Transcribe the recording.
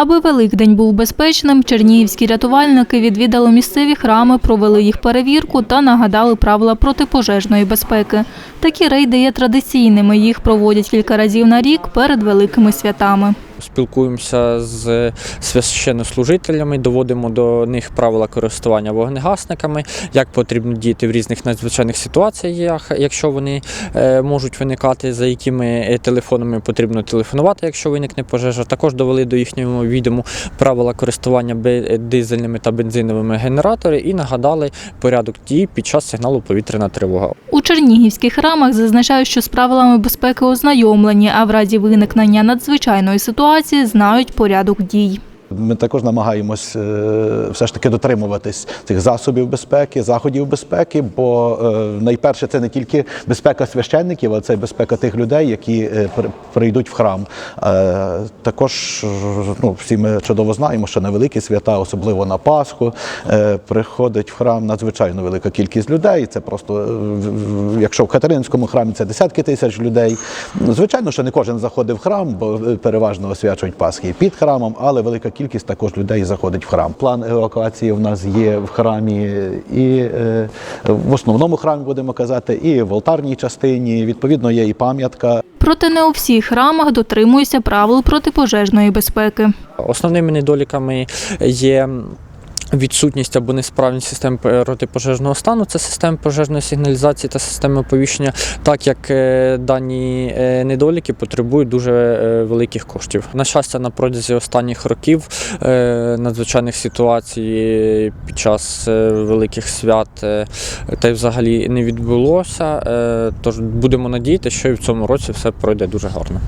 Аби Великдень був безпечним, чернігівські рятувальники відвідали місцеві храми, провели їх перевірку та нагадали правила протипожежної безпеки. Такі рейди є традиційними. Їх проводять кілька разів на рік перед великими святами. Спілкуємося з священнослужителями, доводимо до них правила користування вогнегасниками, як потрібно діяти в різних надзвичайних ситуаціях, якщо вони е, можуть виникати, за якими е, телефонами потрібно телефонувати, якщо виникне пожежа. Також довели до їхнього відому правила користування дизельними та бензиновими генераторами і нагадали порядок дій під час сигналу повітряна тривога. У чернігівських храмах зазначають, що з правилами безпеки ознайомлені, а в разі виникнення надзвичайної ситуації знають порядок дій. Ми також намагаємось е, все ж таки дотримуватись цих засобів безпеки, заходів безпеки, бо е, найперше це не тільки безпека священників, а це безпека тих людей, які е, прийдуть в храм. Також ну, всі ми чудово знаємо, що на великі свята, особливо на Пасху, приходить в храм надзвичайно велика кількість людей. Це просто, якщо в Катеринському храмі це десятки тисяч людей. Звичайно, що не кожен заходить в храм, бо переважно освячують Пасхи під храмом, але велика кількість також людей заходить в храм. План евакуації в нас є в храмі і е, в основному храмі, будемо казати, і в алтарній частині. Відповідно, є і пам'ятка. Проте не у всіх храмах дотримуються правил протипожежної безпеки. Основними недоліками є відсутність або несправність систем протипожежного стану, це системи пожежної сигналізації та системи оповіщення, так як е, дані е, недоліки потребують дуже е, великих коштів. На щастя, на протязі останніх років надзвичайних ситуацій під час великих свят та й взагалі не відбулося. Тож будемо надіяти, що і в цьому році все пройде дуже гарно.